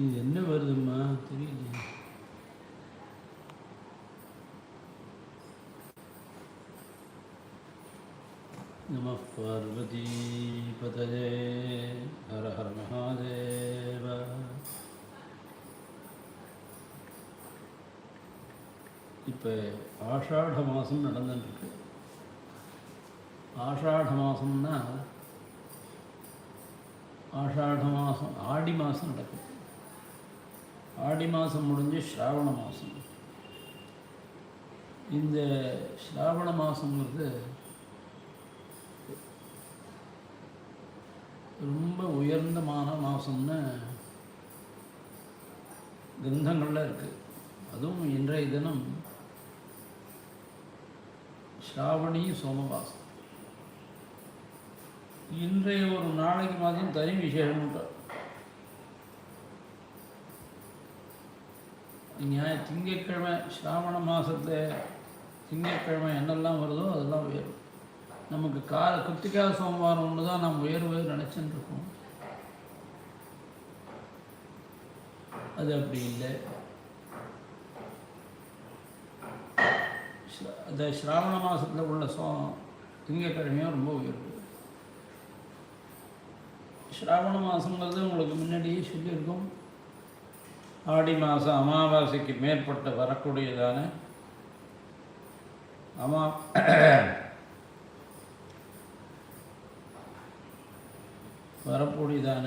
இது என்ன வருதும்மா? தெரியல நம பார்வதி ஹர ஹர மகாதேவ. இப்போ ஆஷாட மாதம் நடந்துட்டுருக்கு. ஆஷாட மாதம்னா ஆஷாட மாதம் ஆடி மாதம் நடக்குது ஆடி மாதம் முடிஞ்சு ஸ்ராவண மாதம் இந்த ஸ்ராவண மாதங்கிறது ரொம்ப உயர்ந்த மான மாதம்னு கிரந்தங்களில் இருக்குது அதுவும் இன்றைய தினம் ஸ்ராவணி சோமவாசம். இன்றைய ஒரு நாளைக்கு மாதம் தனி விசேஷம்ன்றார் ஞாய திங்கட்கிழமை ஸ்ராவண மாதத்தில் திங்கட்கிழமை என்னெல்லாம் வருதோ அதெல்லாம் உயரும். நமக்கு கால கிருத்திகா சோமவாரம் ஒன்று தான் நாம் உயர்வு நினச்சின்னு இருக்கோம். அது அப்படி இல்லை. அந்த ஸ்ராவண மாதத்தில் உள்ள சோ திங்கக்கிழமையும் ரொம்ப உயர்வு. ஸ்ராவண மாதங்கிறது உங்களுக்கு முன்னாடியே சொல்லியிருக்கோம். ஆடி மாதம் அமாவாசைக்கு மேற்பட்ட வரக்கூடியதான அமா வரக்கூடியதான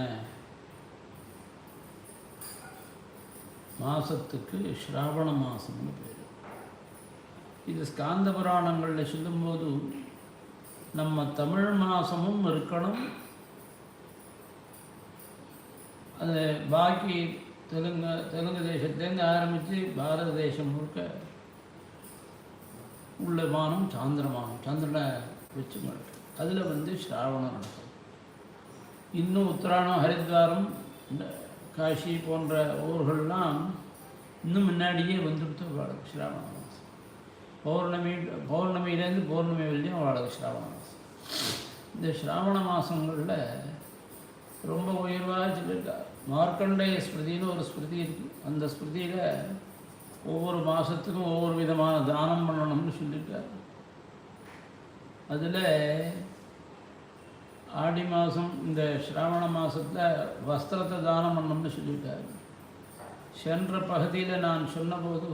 மாதத்துக்கு ஸ்ராவண மாதம்னு பேர். இது ஸ்காந்த புராணங்களில் சொல்லும்போது நம்ம தமிழ் மாதமும் இருக்கணும். அது பாக்கி தெலுங்கு தெலுங்கு தேசத்துலேருந்து ஆரம்பித்து பாரத தேசம் முழுக்க உள்ள வானம் சாந்திரமானம் சந்திரனை வச்சு நடக்கும் அதில் வந்து ஸ்ராவணம் நடக்கும். இன்னும் உத்தராயணம் ஹரித்வாரம் இந்த காஷி போன்ற ஊர்கள்லாம் இன்னும் முன்னாடியே வந்துடுத்து வாழகு ஸ்ராவண மாதம் பௌர்ணமி பௌர்ணமியிலேருந்து பௌர்ணமி வரையும் வாழகு ஸ்ராவணம் மாதம் இந்த ஸ்ராவண மாதங்களில் ரொம்ப உயர்வாக சொல்லியிருக்கார். மார்க்கண்டேய ஸ்மிருதின்னு ஒரு ஸ்மிருதி இருக்குது அந்த ஸ்மிருதியில் ஒவ்வொரு மாதத்துக்கும் ஒவ்வொரு விதமான தானம் பண்ணணும்னு சொல்லியிருக்காரு. அதில் ஆடி மாதம் இந்த ஸ்ராவண மாதத்தில் வஸ்திரத்தை தானம் பண்ணணும்னு சொல்லியிருக்காரு. சென்ற பகுதியில் நான் சொன்னபோது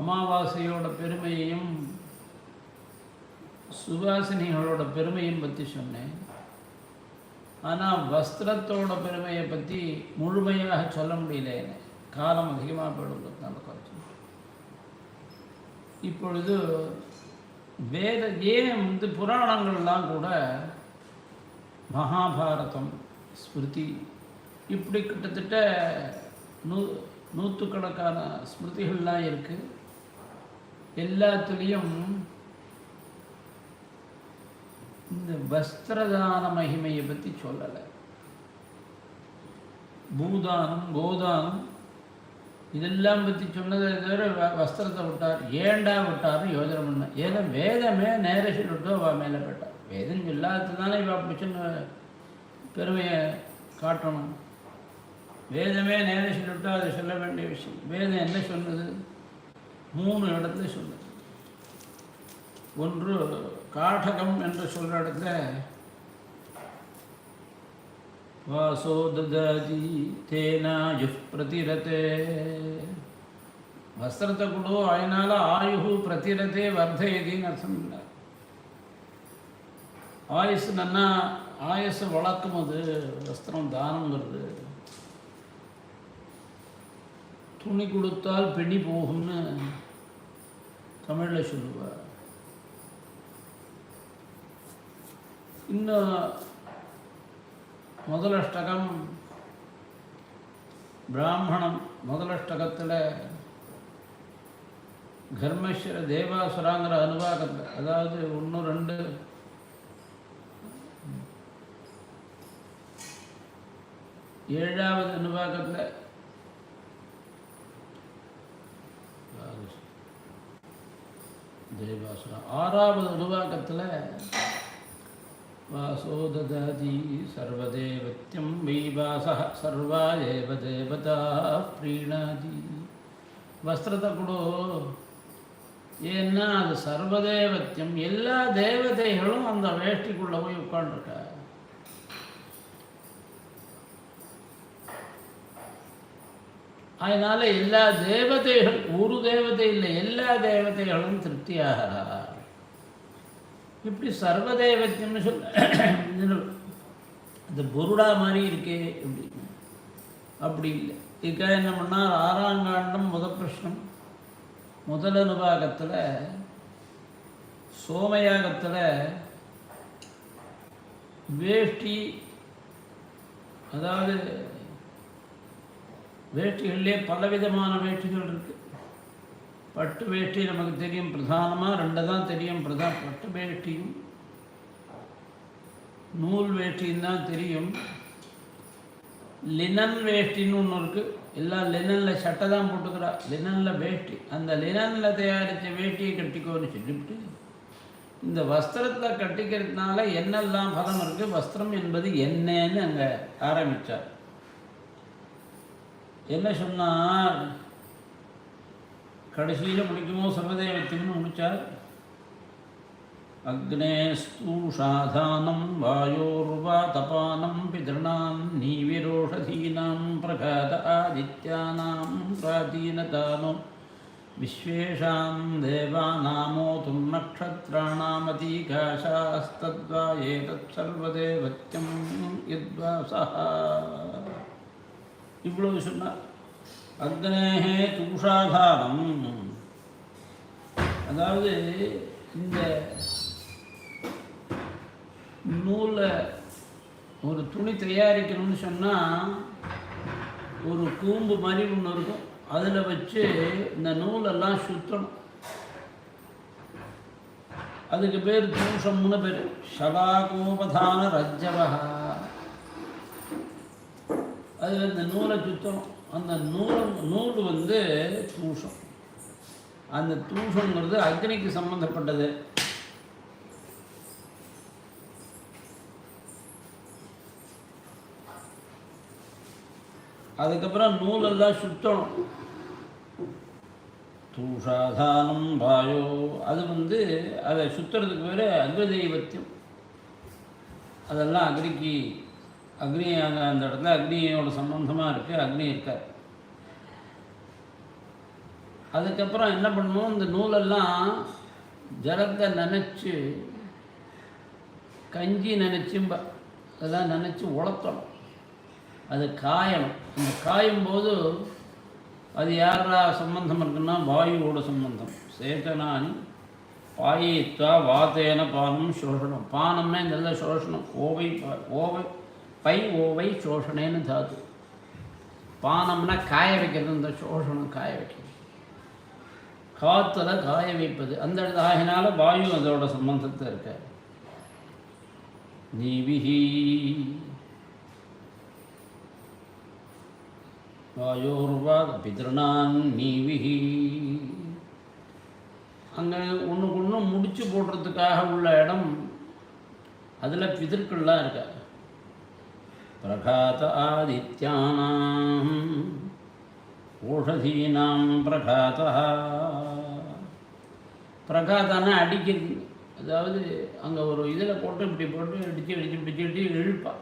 அமாவாசையோட பெருமையையும் சுவாசினிகளோட பெருமையும் பற்றி சொன்னேன். ஆனால் வஸ்திரத்தோட பெருமையை பற்றி முழுமையாக சொல்ல முடியல என்ன? காலம் அதிகமாக போயிடுறதுனால குறைச்சி இப்பொழுது வேத ஏன் வந்து புராணங்கள்லாம் கூட மகாபாரதம் ஸ்மிருதி இப்படி கிட்டத்தட்ட நூ நூற்றுக்கணக்கான ஸ்மிருதிகள்லாம் இருக்குது எல்லாத்துலேயும் இந்த வஸ்திரதான மகிமையை பற்றி சொல்லலை. பூதானம் கோதானம் இதெல்லாம் பற்றி சொன்னதை தவிர வஸ்திரத்தை விட்டார் ஏண்டா விட்டார்னு யோஜனை பண்ண ஏன்னா வேதமே நேர விட்டோ அவள் மேலே போயிட்டார் வேதம் சொல்லாதது தானே இப்போ அப்படி சொன்ன பெருமையை காட்டணும். வேதமே நேர விட்டோ அதை சொல்ல வேண்டிய விஷயம். வேதம் என்ன சொன்னது? மூணு இடத்துல சொன்னது. ஒன்று காடகம் என்று சொல்கிற இடத்துல வாசோ ததாதி தேனாயு பிரதிரதே. வஸ்திரத்தை கொடு அதனால் ஆயு பிரதிரதே வர்தயதின்னு அர்த்தம் இல்லை. ஆயுசு நன்னா ஆயுசு வளர்க்கும் அது வஸ்திரம் தானங்கிறது துணி கொடுத்தால் பெணி போகும்னு தமிழில் சொல்லுவார். இன்னும் முதலஷ்டகம் பிராமணம் முதலஷ்டகத்தில் கர்மேஸ்வர தேவாசுராங்கிற அனுபாகத்தில் அதாவது ஒன்று ரெண்டு ஏழாவது அனுபாகத்தில் தேவாசுரம் ஆறாவது அனுபாகத்தில் वासो ददाति सर्वदेवत्यं वैवासः सर्वा एव देवताः प्रीणाति வஸ்திரத்தை கொடு ஏன்னா அது சர்வதேவத்தியம் எல்லா தேவதைகளும் அந்த வேஷ்டிக்குள்ளே போய் உட்காண்டிருக்கா அதனால எல்லா தேவதைகள் ஒரு தேவதை இல்லை எல்லா தேவதைகளும் திருப்தியாகிறா இப்படி சர்வதேவத்தியம்னு சொல்ல இந்த புருடா மாதிரி இருக்கே அப்படின்னு அப்படி இல்லை. இதுக்காக என்ன பண்ணால் ஆறாம் காண்டம் முத பிரஷ்னம். முதல் அனுபாகத்தில் சோமயாகத்தில் வேஷ்டி அதாவது வேஷ்டிகள்லேயே பலவிதமான வேஷ்டிகள் இருக்குது பட்டு வேட்டி நமக்கு தெரியும் பிரதானமாக ரெண்டு தான் தெரியும் பிரதான் பட்டு வேட்டியும் நூல் வேட்டின்னு தான் தெரியும். லினன் வேஷ்டின்னு ஒன்று இருக்குது எல்லாம் லினனில் சட்டை தான் போட்டுக்கிறா. லினனில் வேஷ்டி அந்த லினனில் தயாரித்த வேட்டியை கட்டிக்கோன்னு சொல்லிவிட்டு இந்த வஸ்திரத்தில் கட்டிக்கிறதுனால என்னெல்லாம் பலம் இருக்குது வஸ்திரம் என்பது என்னன்னு அங்கே ஆரம்பித்தார் என்ன சொன்னார்? கடைசியில் முடிக்குமோ சர்வதேவத்தியம்னு முடித்தார் अग्नेस्तूषाधानं वायोर्वातपानं पितॄणां नीविरोषधीनां प्रघात आदित्यानां प्राचीनतानो विश्वेषां देवानामोतुं नक्षत्राणामतीकाशास्तद्वा एतत्सर्वदेवत्यं यद्वासः இவ்வளவு சொன்னார் அக்னேகே தூஷாதாரம் அதாவது இந்த நூலை ஒரு துணி தயாரிக்கணும்னு சொன்னால் ஒரு கூம்பு மாதிரி ஒன்று இருக்கும். அதில் வச்சு இந்த நூலெல்லாம் சுற்றணும் அதுக்கு பேர் தூஷம்னு பேர். சதாகோபதான ரஜவகா அது இந்த நூலை சுற்றணும் அந்த நூல் நூல் வந்து தூஷம். அந்த தூஷங்கிறது அக்னிக்கு சம்பந்தப்பட்டது. அதுக்கப்புறம் நூலெல்லாம் சுத்தணும். தூஷாதானம் பாயோ. அது வந்து அதை சுத்துறதுக்கு பேர் அக்ரதெய்வத்தியம். அதெல்லாம் அக்னிக்கு அக்னி அந்த அந்த இடத்துல அக்னியோட சம்பந்தமாக இருக்குது அக்னி இருக்கார். அதுக்கப்புறம் என்ன பண்ணணும் இந்த நூலெல்லாம் ஜலத்தை நினச்சி கஞ்சி நினச்சும்ப அதெல்லாம் நினச்சி உளர்த்தணும் அது காயணும். அந்த காயும் போது அது யாரா சம்பந்தம் இருக்குன்னா வாயுவோட சம்பந்தம். சேத்தனானி பாயித்வா வாத்தேன பானம் சோஷணம் பானம்னா இந்த சோஷணம் ஓவை பா- பை ஓவை சோஷணேன்னு தாது பானம்னா காய வைக்கிறது இந்த சோஷணம் காய வைக்கிறது. காத்துல காய வைப்பது. அந்த ஆகினால வாயு அதோட சம்பந்தத்தை இருக்க நீவிஹி வாயோர்வா பிதிருணான் நீவிஹி அங்கே ஒன்றுக்கு ஒன்று முடிச்சு போடுறதுக்காக உள்ள இடம் அதில் பிதற்கள்லாம் இருக்கா பிரகாத ஆதித்யானாம். ஓஷதீனாம் பிரகாத. பிரகாதானா அடிக்கிறது அதாவது அங்கே ஒரு இதில் போட்டு இப்படி போட்டு அடித்து அடித்து பிடிச்சி அடித்து இழுப்பா.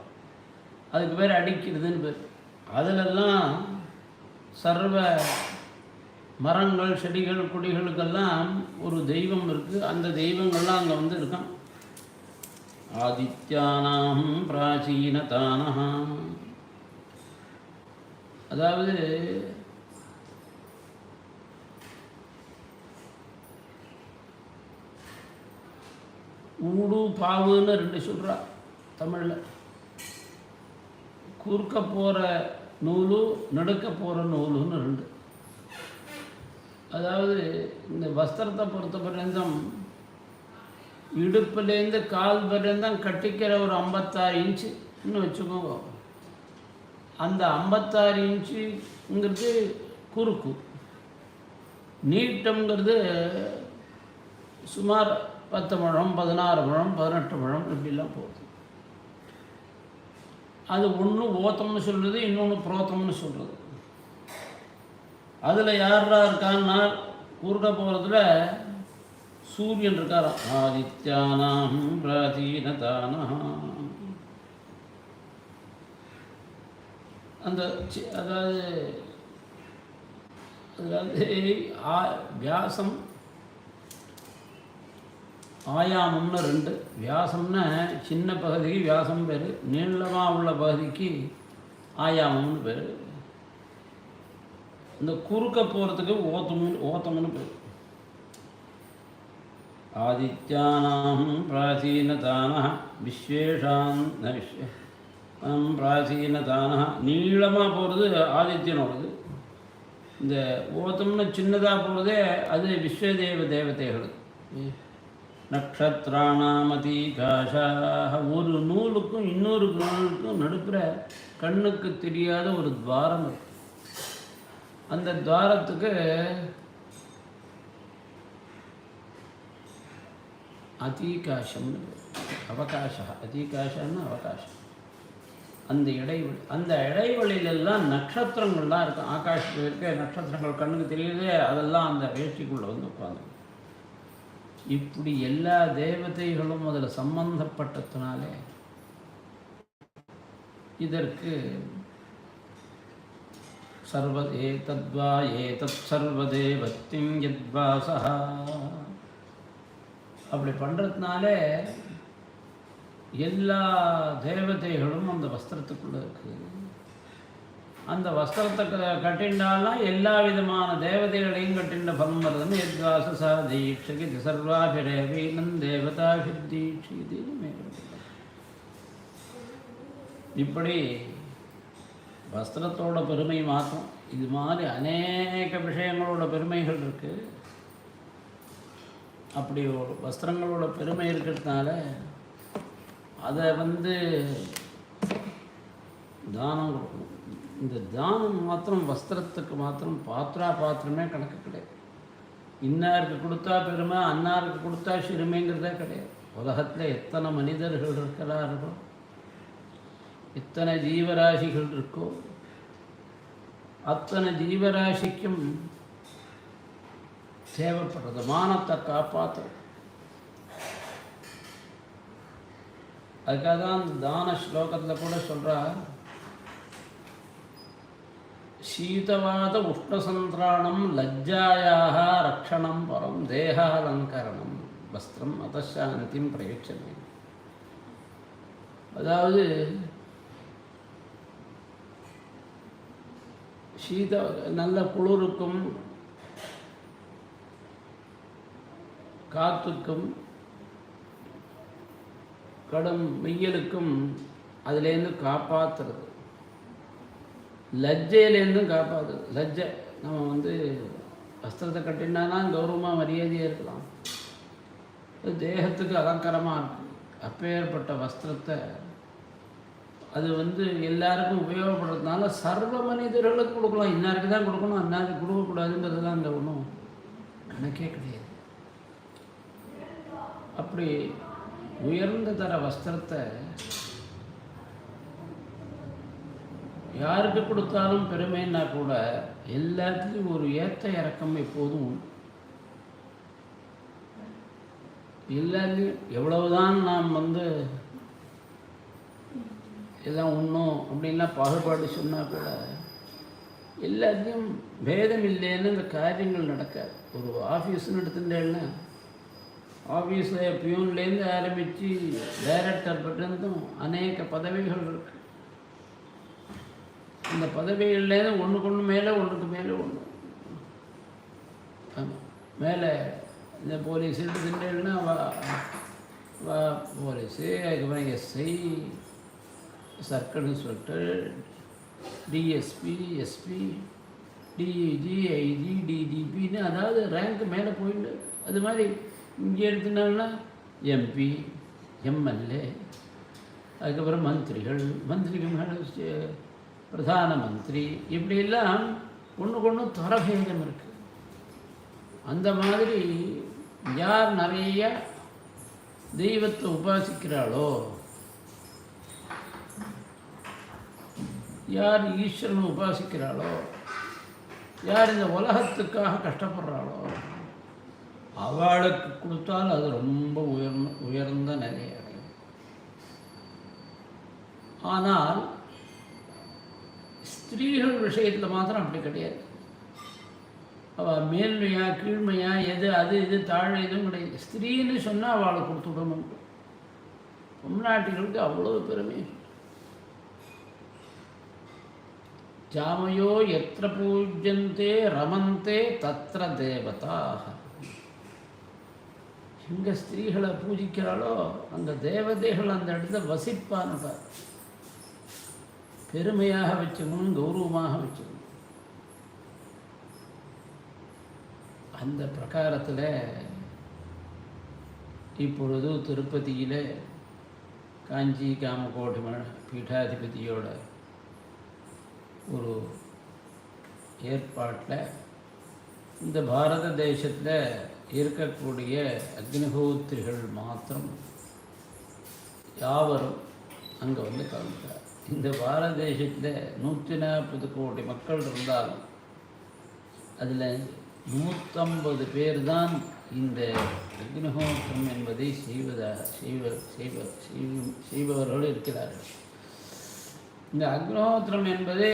அதுக்கு பேர் அடிக்கிறதுன்னு பேர். அதிலெல்லாம் சர்வ மரங்கள் செடிகள் கொடிகளுக்கெல்லாம் ஒரு தெய்வம் இருக்குது அந்த தெய்வங்கள்லாம் அங்கே வந்து இருக்கான் ஆதித்யானாம் பிராச்சீனதானஹ. அதாவது ஊடு பாவுன்னு ரெண்டு சொல்கிறா தமிழில். கூர்க்க போகிற நூலு நடுக்க போகிற நூலுன்னு ரெண்டு. அதாவது இந்த வஸ்திரத்தை பொறுத்த பர்யந்தம் இடுப்புலேருந்து கால் தான் கட்டிக்கிற ஒரு ஐம்பத்தாறு இன்ச்சுன்னு வச்சுக்கோங்க. அந்த ஐம்பத்தாறு இன்ச்சுங்கிறது குறுக்கு. நீட்டம்ங்கிறது சுமார் பத்து முழம் பதினாறு முழம் பதினெட்டு முழம் இப்படிலாம் போகுது. அது ஒன்று ஓத்தம்னு சொல்கிறது இன்னொன்று புரோத்தம்னு சொல்கிறது அதில் யாரா இருக்கான்னா குறுக்க போகிறதுல சூரியன் இருக்காராம் ஆதித்யானாம் பிராச்சீனதானாம் அந்த அதாவது அதாவது ஆ- வியாசம் ஆயாமம்னு ரெண்டு. வியாசம்னா சின்ன பகுதிக்கு வியாசம் பேர் நீளமாக உள்ள பகுதிக்கு ஆயாமம்னு பேர். இந்த குறுக்க போகிறதுக்கு ஓத்தமுன்னு ஓத்தம்னு பேர். ஆதித்யானாம் பிராச்சீனதான விஸ்வேஷான் ந நீளமாக போகிறது ஆதித்யனோடது. இந்த ஓத்தம்னு சின்னதாக போகிறதே அது விஸ்வதேவ தேவதைகளுக்கு. நக்ஷத்ராணாமதீகாஷாக ஒரு நூலுக்கும் இன்னொரு நூலுக்கும் நடுப்புற கண்ணுக்கு தெரியாத ஒரு துவாரம் இருக்கு. அந்த துவாரத்துக்கு அதிகாசம் அவகாசம் அதீகாசம்னு அவகாசம் அந்த இடைவெளி அந்த இடைவெளியிலெல்லாம் நட்சத்திரங்கள்லாம் இருக்கும். ஆகாசத்தில் இருக்க நட்சத்திரங்கள் கண்ணுக்கு தெரியுதே அதெல்லாம் அந்த வேஷ்டிக்குள்ளே வந்து உட்காந்து இப்படி எல்லா தேவதைகளும் அதில் சம்பந்தப்பட்டதுனாலே இதற்கு சர்வ ஏதத்வா ஏதத் சர்வதேவத்தின் யத்வாசா அப்படி பண்ணுறதுனால எல்லா தேவதைகளும் அந்த வஸ்திரத்துக்குள்ளே இருக்குது அந்த வஸ்திரத்தை க- கட்டிண்டாலாம் எல்லா விதமான தேவதைகளையும் கட்டிண்ட பலம் வருதுன்னு எத்வாசசா தீட்சகி சர்வாபிரேவீனம் தேவதாபிர்தீட்சிதி இப்படி வஸ்திரத்தோட பெருமை மாற்றம் இது மாதிரி அநேக விஷயங்களோட பெருமைகள் இருக்குது அப்படி ஒரு வஸ்திரங்களோட பெருமை இருக்கிறதுனால அதை வந்து தானம் கொடுக்கணும். இந்த தானம் மாத்திரம் வஸ்திரத்துக்கு மாத்திரம் பாத்திரா பாத்திரமே கணக்கு கிடையாது. இன்னாருக்கு கொடுத்தா பெருமை அன்னாருக்கு கொடுத்தா சிறுமைங்கிறதே கிடையாது. உலகத்தில் எத்தனை மனிதர்கள் இருக்கிறார்களோ எத்தனை ஜீவராசிகள் இருக்கோ அத்தனை ஜீவராசிக்கும் தேவைப்படுறது மானத்தை காப்பாற்றுறது அதுக்காக தான் அந்த தான ஸ்லோகத்தில் கூட சொல்கிறா சீதவாத உஷ்ணசந்திராணம் லஜ்ஜாயாக ரக்ஷணம் பரம் தேகாலங்கரணம் வஸ்திரம் அதசாந்திம் பிரயட்சமே அதாவது சீத நல்ல குளிருக்கும் காற்றுக்கும் கடும் வெயிலுக்கும் அதுலேருந்து காப்பாற்றுறது லஜ்ஜையிலேருந்தும் காப்பாற்றுறது லஜ்ஜை நம்ம வந்து வஸ்திரத்தை கட்டினானா கௌரவமாக மரியாதையாக இருக்கலாம். தேகத்துக்கு அலங்கரமாக இருக்கும் அப்பேற்பட்ட வஸ்திரத்தை அது வந்து எல்லாருக்கும் உபயோகப்படுறதுனால சர்வ மனிதர்களுக்கு கொடுக்கலாம். இன்னாருக்கு தான் கொடுக்கணும் அன்னாருக்கு கொடுக்கக்கூடாதுங்கிறதுலாம் அந்த ஒன்றும் கணக்கே கிடையாது. அப்படி உயர்ந்த தர வஸ்திரத்தை யாருக்கு கொடுத்தாலும் பெருமைன்னா கூட எல்லாத்துலேயும் ஒரு ஏற்ற இறக்கம் எப்போதும் எல்லாத்துலேயும் எவ்வளவுதான் நாம் வந்து எல்லாம் உண்ணும் அப்படின்லாம் பாகுபாடு சொன்னால் கூட எல்லாத்தையும் பேதம் இல்லைன்னு இந்த காரியங்கள் நடக்காது. ஒரு ஆஃபீஸ்னு எடுத்துட்டேன்னா ஆஃபீஸில் பியூன்லேருந்து ஆரம்பித்து டைரக்டர் பட்டிருந்தும் அநேக பதவிகள் இருக்கு இந்த பதவிகள்லேருந்து ஒன்றுக்கு ஒன்று மேலே ஒன்றுக்கு மேலே ஒன்று ஆமாம் மேலே இந்த போலீஸ் எடுத்துட்டேன்னா வா போலீஸு அதுக்கப்புறம் SI circle inspector DSP SP DIG IG டிஜிபின்னு அதாவது ரேங்க் மேலே போயிட்டு அது மாதிரி இங்கே எடுத்துனாங்கன்னா எம்பி எம்எல்ஏ அதுக்கப்புறம் மந்திரிகள் மந்திரிகள் பிரதான மந்திரி இப்படியெல்லாம் ஒன்றுக்கு ஒன்று தரபேதம் இருக்குது அந்த மாதிரி யார் நிறைய தெய்வத்தை உபாசிக்கிறாளோ யார் ஈஸ்வரனை உபாசிக்கிறாளோ யார் இந்த உலகத்துக்காக கஷ்டப்படுறாளோ அவளுக்கு கொடுத்தால் அது ரொம்ப உயர்ந்த உயர்ந்த நிலை அடையும். ஆனால் ஸ்திரீகள் விஷயத்தில் மாத்திரம் அப்படி கிடையாது. அவள் மேன்மையா கீழ்மையா எது அது இது தாழ் எதுவும் கிடையாது. ஸ்திரீன்னு சொன்னால் அவளை கொடுத்து விடணும் பொம்நாட்டிகளுக்கு அவ்வளோ பெருமை. ஜாமையோ எத்திர பூஜ்யந்தே ரமந்தே தத்திர தேவதாக எங்கே ஸ்திரீகளை பூஜிக்கிறாளோ அந்த தேவதைகள் அந்த இடத்துல வசிப்பான்னு பெருமையாக வச்சுக்கணும் கௌரவமாக வச்சுக்கணும். அந்த பிரகாரத்தில் இப்பொழுது திருப்பதியில் காஞ்சி காமகோட்டி ம- பீட்டாதிபதியோட ஒரு ஏற்பாட்டில் இந்த பாரத தேசத்தில் இருக்கக்கூடிய அக்னிஹோத்திரிகள் மாத்திரம் யாவரும் அங்கே வந்து கலந்துக்கிறார். இந்த பாரத தேசத்தில் நூற்றி நாற்பது கோடி மக்கள் இருந்தாலும் அதில் நூற்றம்பது பேர் தான் இந்த அக்னிஹோத்திரம் என்பதை செய்வதா செய்வ செய்வ செய்வ- செய்பவர்கள் இருக்கிறார்கள். இந்த அக்னிஹோத்திரம் என்பதே